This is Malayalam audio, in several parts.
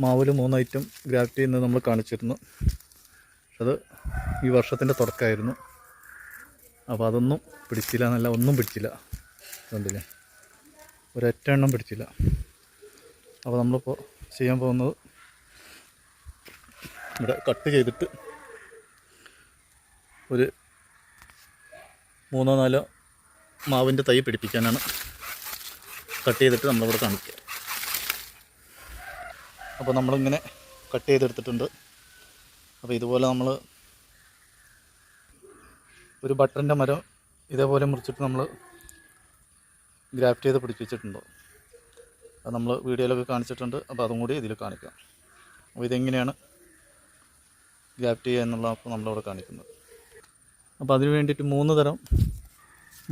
മാവിൽ മൂന്ന് ഐറ്റം ഗ്രാഫ്റ്റ് ചെയ്യുന്നത് നമ്മൾ കാണിച്ചിരുന്നു. അത് ഈ വർഷത്തിന്റെ തുടക്കമായിരുന്നു. അപ്പോൾ അതൊന്നും പിടിച്ചില്ല എന്നല്ല ഒന്നും പിടിച്ചില്ല. കണ്ടില്ലേ? ഒരൊറ്റ എണ്ണം പിടിച്ചില്ല. അപ്പോൾ നമ്മളിപ്പോൾ ചെയ്യാൻ പോകുന്നത് ഇവിടെ കട്ട് ചെയ്തിട്ട് ഒരു മൂന്നോ നാലോ മാവിന്റെ തൈ പിടിപ്പിക്കാനാണ്. കട്ട് ചെയ്തിട്ട് നമ്മളിവിടെ കാണിക്കുക. അപ്പോൾ നമ്മളിങ്ങനെ കട്ട് ചെയ്തെടുത്തിട്ടുണ്ട്. അപ്പോൾ ഇതുപോലെ നമ്മൾ ഒരു ബട്ടറിന്റെ മരം ഇതേപോലെ മുറിച്ചിട്ട് നമ്മൾ ഗ്രാഫ്റ്റ് ചെയ്ത് പിടിപ്പിച്ചിട്ടുണ്ട് അത് നമ്മൾ വീഡിയോയിലൊക്കെ കാണിച്ചിട്ടുണ്ട്. അപ്പോൾ അതും കൂടി ഇതിൽ കാണിക്കാം. അപ്പോൾ ഇതെങ്ങനെയാണ് ഗ്രാഫ്റ്റ് ചെയ്യുക എന്നുള്ള അപ്പോൾ നമ്മളിവിടെ കാണിക്കുന്നത്. അപ്പോൾ അതിന് വേണ്ടിയിട്ട് മൂന്ന് തരം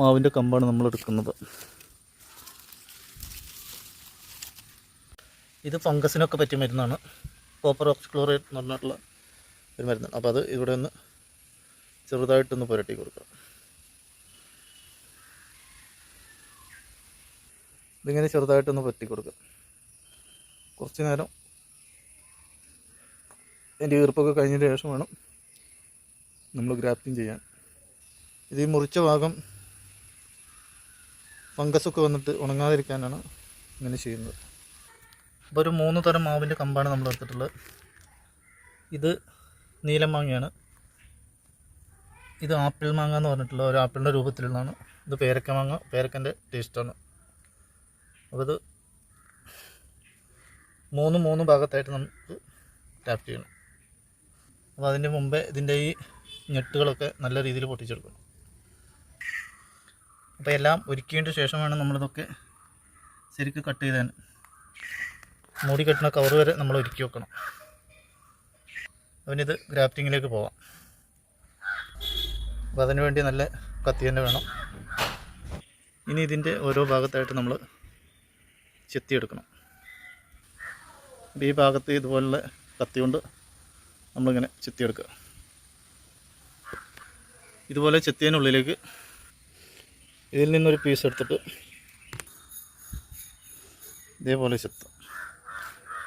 മാവിന്റെ കമ്പാണ് നമ്മൾ എടുക്കുന്നത് ഇത് ഫംഗസിനൊക്കെ പറ്റിയ മരുന്നാണ്. കോപ്പർ ഓക്സിക്ലോറേറ്റ് എന്ന് പറഞ്ഞിട്ടുള്ള ഒരു മരുന്നാണ്. അപ്പോൾ അത് ഇവിടെ ഒന്ന് ചെറുതായിട്ടൊന്ന് പുരട്ടി കൊടുക്കുക ഇതിങ്ങനെ ചെറുതായിട്ടൊന്ന് പുരട്ടി കൊടുക്കുക കുറച്ച് നേരം എന്റെ ഈർപ്പൊക്കെ കഴിഞ്ഞതിന് ശേഷം വേണം നമ്മൾ ഗ്രാഫ്റ്റിംഗ് ചെയ്യാൻ. ഇത് ഈ മുറിച്ച ഭാഗം ഫംഗസൊക്കെ വന്നിട്ട് ഉണങ്ങാതിരിക്കാനാണ് ഇങ്ങനെ ചെയ്യുന്നത്. അപ്പോൾ ഒരു മൂന്ന് തരം മാവിന്റെ കമ്പാണ് നമ്മൾ എടുത്തിട്ടുള്ളത്. ഇത് നീലം മാങ്ങയാണ്. ഇത് ആപ്പിൾ മാങ്ങ എന്ന് പറഞ്ഞിട്ടുള്ള ഒരു ആപ്പിളിന്റെ രൂപത്തിലുള്ളതാണ്. ഇത് പേരക്ക മാങ്ങ പേരക്കന്റെ ടേസ്റ്റാണ്. അപ്പോൾ ഇത് മൂന്ന് മൂന്ന് ഭാഗത്തായിട്ട് നമുക്ക് ടാപ്പ് ചെയ്യണം. അപ്പോൾ അതിന്റെ മുമ്പേ ഇതിന്റെ ഈ ഞെട്ടുകളൊക്കെ നല്ല രീതിയിൽ പൊട്ടിച്ചെടുക്കണം. അപ്പോൾ എല്ലാം ഒരുക്കിയതിന്റെ ശേഷം വേണം നമ്മളിതൊക്കെ ശരിക്കും കട്ട് ചെയ്താൻ മൂടി കെട്ടുന്ന കവർ വരെ നമ്മൾ ഒരുക്കി വെക്കണം. അവനിത് ഗ്രാഫ്റ്റിങ്ങിലേക്ക് പോവാം. അപ്പോൾ അതിന് വേണ്ടി നല്ല കത്തി തന്നെ വേണം. ഇനി ഇതിന്റെ ഓരോ ഭാഗത്തായിട്ട് നമ്മൾ ചെത്തിയെടുക്കണം. ഈ ഭാഗത്ത് ഇതുപോലുള്ള കത്തി കൊണ്ട് നമ്മളിങ്ങനെ ചെത്തിയെടുക്കുക. ഇതുപോലെ ചെത്തിയതിനുള്ളിലേക്ക് ഇതിൽ നിന്നൊരു പീസ് എടുത്തിട്ട് ഇതേപോലെ ചെത്തും.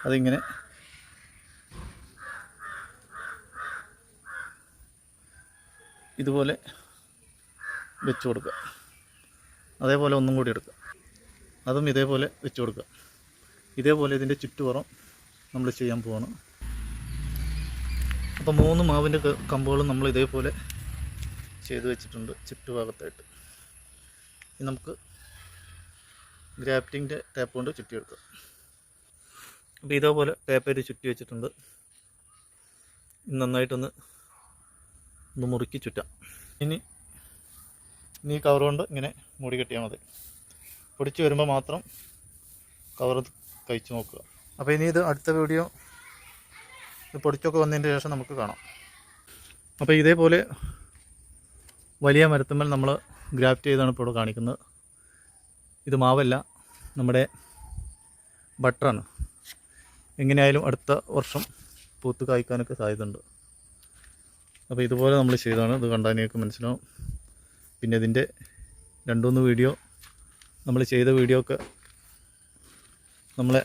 അതിങ്ങനെ. ഇതുപോലെ വെച്ച് കൊടുക്കുക. അതേപോലെ ഒന്നും കൂടി എടുക്കുക. അതും ഇതേപോലെ വെച്ച് കൊടുക്കുക. ഇതേപോലെ ഇതിന്റെ ചുറ്റുപുറം നമ്മൾ ചെയ്യാൻ പോവാണ്. അപ്പോൾ മൂന്ന് മാവിന്റെ കമ്പുകളും നമ്മൾ ഇതേപോലെ ചെയ്തു വെച്ചിട്ടുണ്ട് ചുറ്റുഭാഗത്തായിട്ട്. ഇനി നമുക്ക് ഗ്രാഫ്റ്റിങ്ങിന്റെ ടേപ്പ് കൊണ്ട് ചുറ്റിയെടുക്കാം. അപ്പോൾ ഇതേപോലെ പേപ്പർ ചുറ്റി വെച്ചിട്ടുണ്ട്. നന്നായിട്ടൊന്ന് ഒന്ന് മുറുക്കി ചുറ്റാം. ഇനി ഇനി കവർ കൊണ്ട് ഇങ്ങനെ മൂടി കെട്ടിയാൽ മതി. പൊടിച്ച് വരുമ്പോൾ മാത്രം കവർ കഴിച്ച് നോക്കുക. അപ്പോൾ ഇനി ഇത് അടുത്ത വീഡിയോ പൊടിച്ചൊക്കെ വന്നതിന് ശേഷം നമുക്ക് കാണാം. അപ്പോൾ ഇതേപോലെ വലിയ മരത്തുമ്മൽ നമ്മൾ ഗ്രാഫ്റ്റ് ചെയ്താണ് ഇപ്പോൾ കാണിക്കുന്നത്. ഇത് മാവല്ല നമ്മുടെ ബട്ടറാണ് എങ്ങനെയായാലും അടുത്ത വർഷം പൂത്ത് കായ്ക്കാനൊക്കെ സാധ്യതയുണ്ട്. അപ്പോൾ ഇതുപോലെ നമ്മൾ ചെയ്തതാണ്. ഇത് കണ്ടാൽ നിങ്ങൾക്ക് മനസ്സിലാവും. പിന്നെ ഇതിന്റെ രണ്ടുമൂന്ന് വീഡിയോ നമ്മൾ ചെയ്ത വീഡിയോ ഒക്കെ നമ്മളെ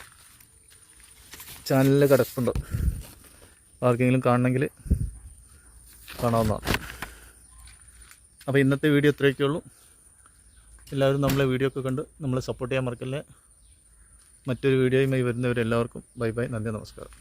ചാനലിൽ കിടപ്പുണ്ട്. ആർക്കെങ്കിലും കാണണമെങ്കിൽ കാണാവുന്നതാണ്. അപ്പോൾ ഇന്നത്തെ വീഡിയോ ഇത്രയൊക്കെ ഉള്ളൂ എല്ലാവരും നമ്മളെ വീഡിയോ ഒക്കെ കണ്ട് നമ്മളെ സപ്പോർട്ട് ചെയ്യാൻ മറക്കല്ലേ. മറ്റൊരു വീഡിയോയുമായി വരുന്നവരെല്ലാവർക്കും ബൈ ബൈ നന്ദി നമസ്കാരം.